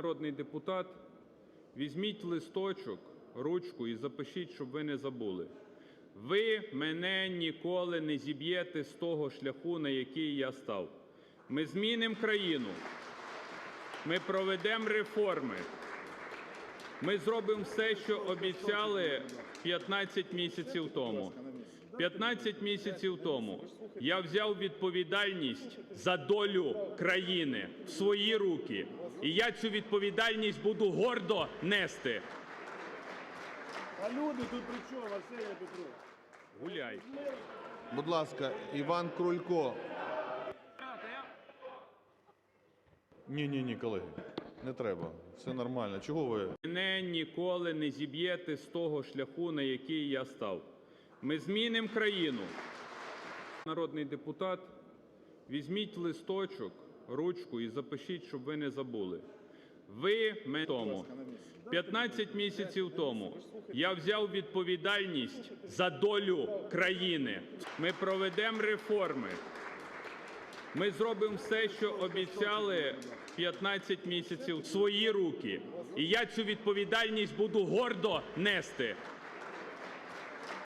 народний депутат, візьміть листочок, ручку і запишіть, щоб ви не забули. Ви мене ніколи не зіб'єте з того шляху, на який я став. Ми змінимо країну. Ми проведемо реформи. Ми зробимо все, що обіцяли 15 місяців тому. 15 місяців тому я взяв відповідальність за долю країни в свої руки, і я цю відповідальність буду гордо нести. А люди тут при чому, Арсеній Петрович? Гуляй. Будь ласка, Іван Крулько. Ні, ні, ні, колеги, не треба. Все нормально. Чого ви? Мене ніколи не зіб'єте з того шляху, на який я став. Ми змінимо країну. Народний депутат, візьміть листочок, ручку і запишіть, щоб ви не забули. Ви мене тому 15 місяців тому я взяв відповідальність за долю країни. Ми проведемо реформи. Ми зробимо все, що обіцяли 15 місяців в свої руки. І я цю відповідальність буду гордо нести.